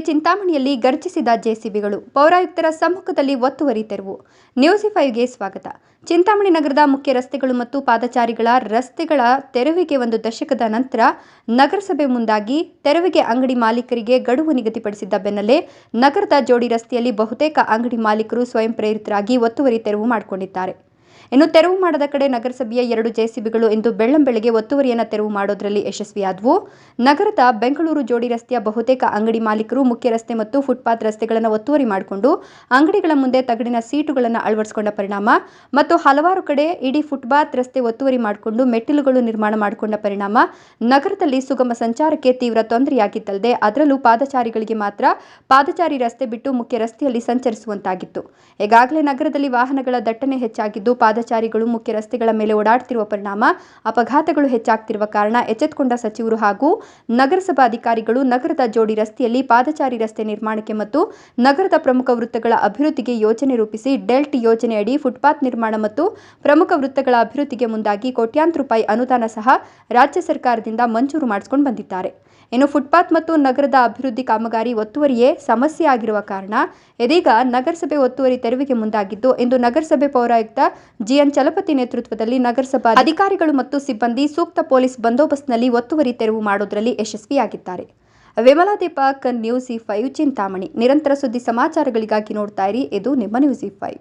ಚಿಂತಾಮಣಿಯಲ್ಲಿ ಗರ್ಜಿಸಿದ ಜೆಸಿಬಿಗಳು ಪೌರಾಯುಕ್ತರ ಸಮ್ಮುಖದಲ್ಲಿ ಒತ್ತುವರಿ ತೆರವು. ನ್ಯೂಸಿ ಫೈವ್ಗೆ ಸ್ವಾಗತ. ಚಿಂತಾಮಣಿ ನಗರದ ಮುಖ್ಯ ರಸ್ತೆಗಳು ಮತ್ತು ಪಾದಚಾರಿಗಳ ರಸ್ತೆಗಳ ತೆರವಿಗೆ ಒಂದು ದಶಕದ ನಂತರ ನಗರಸಭೆ ಮುಂದಾಗಿ ತೆರವಿಗೆ ಅಂಗಡಿ ಮಾಲೀಕರಿಗೆ ಗಡುವು ನಿಗದಿಪಡಿಸಿದ್ದ ಬೆನ್ನಲ್ಲೇ ನಗರದ ಜೋಡಿ ರಸ್ತೆಯಲ್ಲಿ ಬಹುತೇಕ ಅಂಗಡಿ ಮಾಲೀಕರು ಸ್ವಯಂ ಪ್ರೇರಿತರಾಗಿ ಒತ್ತುವರಿ ತೆರವು ಮಾಡಿಕೊಂಡಿದ್ದಾರೆ. ಇನ್ನು ತೆರವು ಮಾಡದ ಕಡೆ ನಗರಸಭೆಯ ಎರಡು ಜೆಸಿಬಿಗಳು ಇಂದು ಬೆಳ್ಳಂಬೆಳಗ್ಗೆ ಒತ್ತುವರಿಯನ್ನು ತೆರವು ಮಾಡೋದರಲ್ಲಿ ಯಶಸ್ವಿಯಾದವು. ನಗರದ ಬೆಂಗಳೂರು ಜೋಡಿ ರಸ್ತೆಯ ಬಹುತೇಕ ಅಂಗಡಿ ಮಾಲೀಕರು, ಮುಖ್ಯ ರಸ್ತೆ ಮತ್ತು ಫುಟ್ಪಾತ್ ರಸ್ತೆಗಳನ್ನು ಒತ್ತುವರಿ ಮಾಡಿಕೊಂಡು ಅಂಗಡಿಗಳ ಮುಂದೆ ತಗಡಿನ ಸೀಟುಗಳನ್ನು ಅಳವಡಿಸಿಕೊಂಡ ಪರಿಣಾಮ ಮತ್ತು ಹಲವಾರು ಕಡೆ ಇಡೀ ಫುಟ್ಪಾತ್ ರಸ್ತೆ ಒತ್ತುವರಿ ಮಾಡಿಕೊಂಡು ಮೆಟ್ಟಿಲುಗಳು ನಿರ್ಮಾಣ ಮಾಡಿಕೊಂಡ ಪರಿಣಾಮ ನಗರದಲ್ಲಿ ಸುಗಮ ಸಂಚಾರಕ್ಕೆ ತೀವ್ರ ತೊಂದರೆಯಾಗಿದ್ದಲ್ಲದೆ ಅದರಲ್ಲೂ ಪಾದಚಾರಿಗಳಿಗೆ ಮಾತ್ರ ಪಾದಚಾರಿ ರಸ್ತೆ ಬಿಟ್ಟು ಮುಖ್ಯ ರಸ್ತೆಯಲ್ಲಿ ಸಂಚರಿಸುವಂತಾಗಿತ್ತು. ಈಗಾಗಲೇ ನಗರದಲ್ಲಿ ವಾಹನಗಳ ದಟ್ಟಣೆ ಹೆಚ್ಚಾಗಿದ್ದು ಪಾದಚಾರಿಗಳು, ಮುಖ್ಯ ರಸ್ತೆಗಳ ಮೇಲೆ ಓಡಾಡುತ್ತಿರುವ ಪರಿಣಾಮ, ಅಪಘಾತಗಳು ಹೆಚ್ಚಾಗ್ತಿರುವ ಕಾರಣ ಎಚ್ಚೆತ್ತುಕೊಂಡ ಸಚಿವರು ಹಾಗೂ ನಗರಸಭಾ ಅಧಿಕಾರಿಗಳು ನಗರದ ಜೋಡಿ ರಸ್ತೆಯಲ್ಲಿ ಪಾದಚಾರಿ ರಸ್ತೆ ನಿರ್ಮಾಣಕ್ಕೆ ಮತ್ತು ನಗರದ ಪ್ರಮುಖ ವೃತ್ತಗಳ ಅಭಿವೃದ್ಧಿಗೆ ಯೋಜನೆ ರೂಪಿಸಿ ಡೆಲ್ಟ್ ಯೋಜನೆಯಡಿ ಫುಟ್ಪಾತ್ ನಿರ್ಮಾಣ ಮತ್ತು ಪ್ರಮುಖ ವೃತ್ತಗಳ ಅಭಿವೃದ್ಧಿಗೆ ಮುಂದಾಗಿ ಕೋಟ್ಯಾಂತರ ರೂಪಾಯಿ ಅನುದಾನ ಸಹ ರಾಜ್ಯ ಸರ್ಕಾರದಿಂದ ಮಂಜೂರು ಮಾಡಿಸಿಕೊಂಡು ಬಂದಿದ್ದಾರೆ. ಇನ್ನು ಫುಟ್ಪಾತ್ ಮತ್ತು ನಗರದ ಅಭಿವೃದ್ಧಿ ಕಾಮಗಾರಿ ಒತ್ತುವರಿಯೇ ಸಮಸ್ಯೆ ಆಗಿರುವ ಕಾರಣ ಇದೀಗ ನಗರಸಭೆ ಒತ್ತುವರಿ ತೆರವಿಗೆ ಮುಂದಾಗಿದ್ದು, ಇಂದು ನಗರಸಭೆ ಪೌರಾಯುಕ್ತ ಜಿಎನ್ ಚಲಪತಿ ನೇತೃತ್ವದಲ್ಲಿ ನಗರಸಭಾ ಅಧಿಕಾರಿಗಳು ಮತ್ತು ಸಿಬ್ಬಂದಿ ಸೂಕ್ತ ಪೊಲೀಸ್ ಬಂದೋಬಸ್ತ್ನಲ್ಲಿ ಒತ್ತುವರಿ ತೆರವು ಮಾಡೋದರಲ್ಲಿ ಯಶಸ್ವಿಯಾಗಿದ್ದಾರೆ. Vimala Deepak, news E five, Chintamani. ನಿರಂತರ ಸುದ್ದಿ ಸಮಾಚಾರಗಳಿಗಾಗಿ ನೋಡ್ತಾ ಇರಿ. ಇದು ನಿಮ್ಮ ನ್ಯೂಸ್ ಇ ಫೈವ್.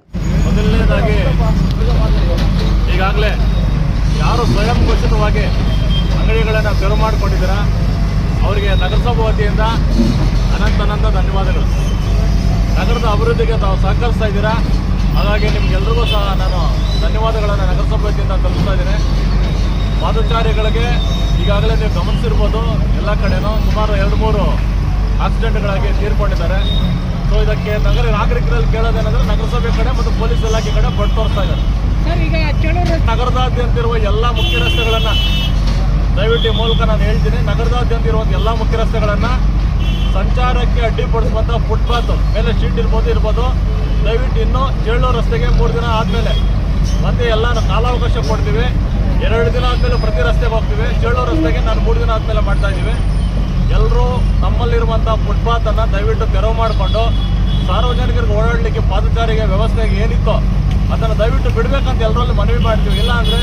ಈಗಾಗಲೇ ಯಾರು ಸ್ವಯಂ ಘೋಷಿತವಾಗಿ ಅಂಗಡಿಗಳನ್ನು ತೆರವು ಮಾಡಿಕೊಂಡಿದ್ದೀರಾ? ಅವರಿಗೆ ನಗರಸಭಾ ವತಿಯಿಂದ ಅನಂತ ಅನಂತ ಧನ್ಯವಾದಗಳು. ನಗರದ ಅಭಿವೃದ್ಧಿಗೆ ತಾವು ಸಹಕರಿಸ್ತಾ ಇದ್ದೀರಾ? ಹಾಗಾಗಿ ನಿಮ್ಗೆಲ್ರಿಗೂ ಸಹ ನಾನು ಧನ್ಯವಾದಗಳನ್ನು ನಗರಸಭೆ ವತಿಯಿಂದ ತಲುಪಿಸ್ತಾ ಇದ್ದೀನಿ. ಪಾದಚಾರಿಗಳಿಗೆ ಈಗಾಗಲೇ ನೀವು ಗಮನಿಸಿರ್ಬೋದು ಎಲ್ಲ ಕಡೆನೂ ಸುಮಾರು ಎರಡು ಮೂರು ಆಕ್ಸಿಡೆಂಟ್ಗಳಾಗಿ ತೀರ್ಕೊಂಡಿದ್ದಾರೆ. ಸೊ ಇದಕ್ಕೆ ನಗರ ನಾಗರಿಕರಲ್ಲಿ ಕೇಳೋದೇನೆಂದ್ರೆ ನಗರಸಭೆ ಕಡೆ ಮತ್ತು ಪೊಲೀಸ್ ಇಲಾಖೆ ಕಡೆ ಬಟ್ ತೋರಿಸ್ತಾ ಇದ್ದಾರೆ ನಗರದಾದ್ಯಂತ ಇರುವ ಎಲ್ಲ ಮುಖ್ಯ ರಸ್ತೆಗಳನ್ನು ದಯವಿಟ್ಟು ಮೂಲಕ ನಾನು ಹೇಳ್ತೀನಿ, ನಗರದಾದ್ಯಂತ ಇರುವಂಥ ಎಲ್ಲ ಮುಖ್ಯ ರಸ್ತೆಗಳನ್ನು ಸಂಚಾರಕ್ಕೆ ಅಡ್ಡಿಪಡಿಸುವಂಥ ಫುಟ್ಪಾತ್ ಮೇಲೆ ಶೀಟ್ ಇರ್ಬೋದು ಇರ್ಬೋದು. ದಯವಿಟ್ಟು ಇನ್ನೂ ಚೇಳೂರು ರಸ್ತೆಗೆ ಮೂರು ದಿನ ಆದಮೇಲೆ ಮತ್ತೆ ಎಲ್ಲ ಕಾಲಾವಕಾಶ ಕೊಡ್ತೀವಿ. ಎರಡು ದಿನ ಆದಮೇಲೆ ಪ್ರತಿ ರಸ್ತೆಗೆ ಹೋಗ್ತೀವಿ. ಚೇಳೂರು ರಸ್ತೆಗೆ ನಾನು ಮೂರು ದಿನ ಆದಮೇಲೆ ಮಾಡ್ತಾ ಇದ್ದೀವಿ. ಎಲ್ಲರೂ ನಮ್ಮಲ್ಲಿರುವಂಥ ಫುಟ್ಪಾತನ್ನು ದಯವಿಟ್ಟು ತೆರವು ಮಾಡಿಕೊಂಡು ಸಾರ್ವಜನಿಕರಿಗೆ ಓಡಾಡಲಿಕ್ಕೆ ಪಾದಚಾರಿಗೆ ವ್ಯವಸ್ಥೆಗೆ ಏನಿತ್ತೋ ಅದನ್ನು ದಯವಿಟ್ಟು ಬಿಡಬೇಕಂತ ಎಲ್ಲರಲ್ಲಿ ಮನವಿ ಮಾಡ್ತೀವಿ. ಇಲ್ಲ ಅಂದರೆ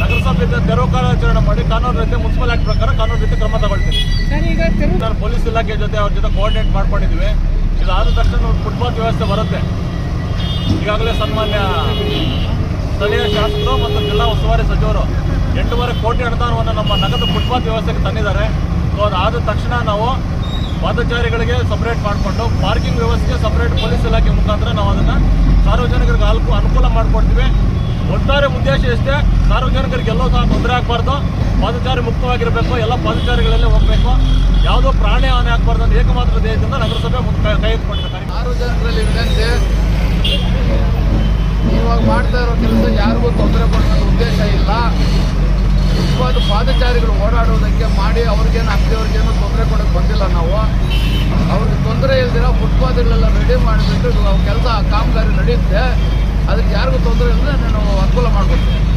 ನಗರಸಭೆಯಿಂದ ತೆರವು ಕಾರ್ಯಾಚರಣೆ ಮಾಡಿ ಕಾನೂನು ರೀತಿ ಮುನ್ಸಿಪಲ್ ಆಕ್ಟ್ ಪ್ರಕಾರ ಕಾನೂನು ರೀತಿ ಕ್ರಮ ತಗೊಳ್ತೀವಿ. ನಾನು ಪೊಲೀಸ್ ಇಲಾಖೆ ಜೊತೆ ಅವ್ರ ಜೊತೆ ಕೋಆರ್ಡಿನೇಟ್ ಮಾಡ್ಕೊಂಡಿದ್ದೀವಿ ಇದಾದ ತಕ್ಷಣ ಫುಟ್ಪಾತ್ ವ್ಯವಸ್ಥೆ ಬರುತ್ತೆ. ಈಗಾಗಲೇ ಸನ್ಮಾನ್ಯ ಸ್ಥಳೀಯ ಶಾಸಕರು ಮತ್ತು ಜಿಲ್ಲಾ ಉಸ್ತುವಾರಿ ಸಚಿವರು ಎಂಟೂವರೆ ಕೋಟಿ ಅನುದಾನವನ್ನು ನಮ್ಮ ನಗದು ಫುಟ್ಪಾತ್ ವ್ಯವಸ್ಥೆಗೆ ತಂದಿದ್ದಾರೆ. ಸೊ ಅದಾದ ತಕ್ಷಣ ನಾವು ಪಾದಚಾರಿಗಳಿಗೆ ಸಪ್ರೇಟ್ ಮಾಡಿಕೊಂಡು ಪಾರ್ಕಿಂಗ್ ವ್ಯವಸ್ಥೆಗೆ ಸಪ್ರೇಟ್ ಪೊಲೀಸ್ ಇಲಾಖೆ ಮುಖಾಂತರ ನಾವು ಅದನ್ನು ಸಾರ್ವಜನಿಕರಿಗೆ ಅಲ್ಕು ಅನುಕೂಲ ಮಾಡಿಕೊಡ್ತೀವಿ. ಒಟ್ಟಾರೆ ಉದ್ದೇಶ ಇಷ್ಟೇ, ಸಾರ್ವಜನಿಕರಿಗೆ ಎಲ್ಲೋ ಸಹ ತೊಂದರೆ ಆಗಬಾರ್ದು. ಪಾದಚಾರಿ ಮುಕ್ತವಾಗಿರಬೇಕು, ಎಲ್ಲ ಪಾದಚಾರಿಗಳಲ್ಲೇ ಹೋಗಬೇಕು. ಯಾವುದೋ ಪ್ರಾಣಿ ಹಾನಿ ಆಗಬಾರ್ದು ಅಂತ ಏಕಮಾತ್ರ ಧ್ಯೇಯದಿಂದ ನಗರಸಭೆ ಮುಂದೆ ಕೈ ಸಾರ್ವಜನಿಕರಲ್ಲಿ ವಿನಂತಿ ಇವಾಗ ಮಾಡ್ತಾ ಇರೋ ಕೆಲಸ ಯಾರಿಗೂ ತೊಂದರೆ ಕೊಡುವಂಥ ಉದ್ದೇಶ ಇಲ್ಲ. ಮುಖ್ಯವಾದ ಪಾದಚಾರಿಗಳು ಓಡಾಡೋದಕ್ಕೆ ಮಾಡಿ ಅವ್ರಿಗೇನು ಅಂಗಡಿಯವ್ರಿಗೇನು ತೊಂದರೆ ಕೊಡೋಕ್ಕೆ ಬಂದಿಲ್ಲ ನಾವು. ಅವ್ರಿಗೆ ತೊಂದರೆ ಇಲ್ದಿರೋ ಫುಟ್ಪಾತ್ಗಳೆಲ್ಲ ರೆಡಿ ಮಾಡಿಬಿಟ್ಟು ಕೆಲಸ, ಕಾಮಗಾರಿ ನಡೆಯುತ್ತೆ ಅದಕ್ಕೆ ಯಾರಿಗೂ ತೊಂದರೆ ಇಲ್ಲದೆ ನಾನು ಅನುಕೂಲ ಮಾಡ್ಕೊಡ್ತೀನಿ.